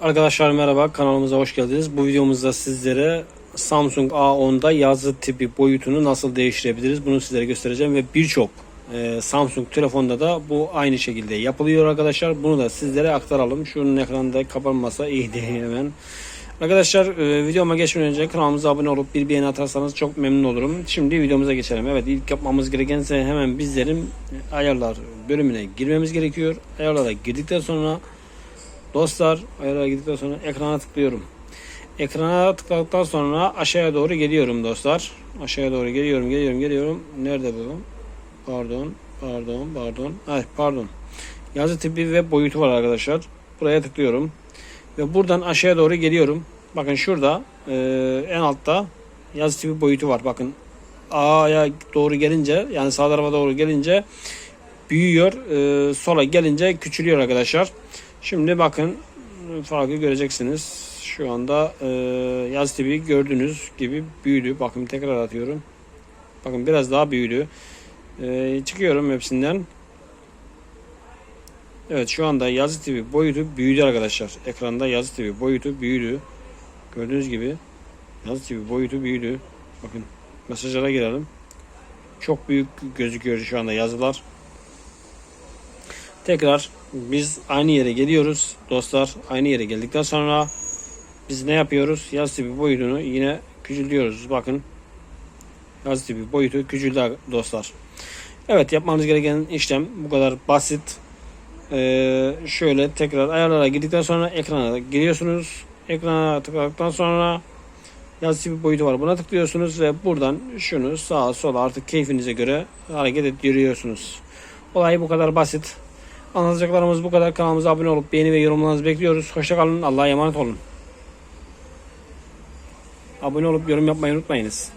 Arkadaşlar merhaba kanalımıza hoş geldiniz. Bu videomuzda sizlere Samsung A10'da yazı tipi boyutunu nasıl değiştirebiliriz bunu sizlere göstereceğim ve birçok e, Samsung telefonda da bu aynı şekilde yapılıyor arkadaşlar. Bunu da sizlere aktaralım. Şunun ekranında kapanmasa iyi değil hemen. Arkadaşlar e, videoma geçmeden önce kanalımıza abone olup bir beğeni atarsanız çok memnun olurum. Şimdi videomuza geçelim. Evet ilk yapmamız gereken ise hemen bizlerin ayarlar bölümüne girmemiz gerekiyor. Ayarlara girdikten sonra Dostlar ayarlara gittikten sonra ekrana tıklıyorum. Ekrana tıkladıktan sonra aşağıya doğru geliyorum dostlar. Aşağıya doğru geliyorum, geliyorum, geliyorum. Nerede bu? Pardon, pardon, pardon. Ay, pardon. Yazı tipi ve boyutu var arkadaşlar. Buraya tıklıyorum. Ve buradan aşağıya doğru geliyorum. Bakın şurada e, en altta yazı tipi boyutu var. Bakın A'ya doğru gelince yani sağ tarafa doğru gelince büyüyor. E, sola gelince küçülüyor arkadaşlar. Şimdi bakın farkı göreceksiniz. Şu anda e, yaz tipi gördüğünüz gibi büyüdü. Bakın tekrar atıyorum. Bakın biraz daha büyüdü. E, çıkıyorum hepsinden. Evet şu anda yazı tipi boyutu büyüdü arkadaşlar. Ekranda yazı tipi boyutu büyüdü. Gördüğünüz gibi yazı tipi boyutu büyüdü. Bakın mesajlara girelim. Çok büyük gözüküyor şu anda yazılar. Tekrar biz aynı yere geliyoruz dostlar. Aynı yere geldikten sonra biz ne yapıyoruz? Yaz tipi boyutunu yine küçültüyoruz. Bakın yaz tipi boyutu küçüldü dostlar. Evet yapmamız gereken işlem bu kadar basit. Ee, şöyle tekrar ayarlara girdikten sonra ekrana giriyorsunuz. Ekrana tıkladıktan sonra yaz tipi boyutu var. Buna tıklıyorsunuz ve buradan şunu sağa sola artık keyfinize göre hareket ettiriyorsunuz. Olay bu kadar basit. Anlatacaklarımız bu kadar. Kanalımıza abone olup beğeni ve yorumlarınızı bekliyoruz. Hoşçakalın. Allah'a emanet olun. Abone olup yorum yapmayı unutmayınız.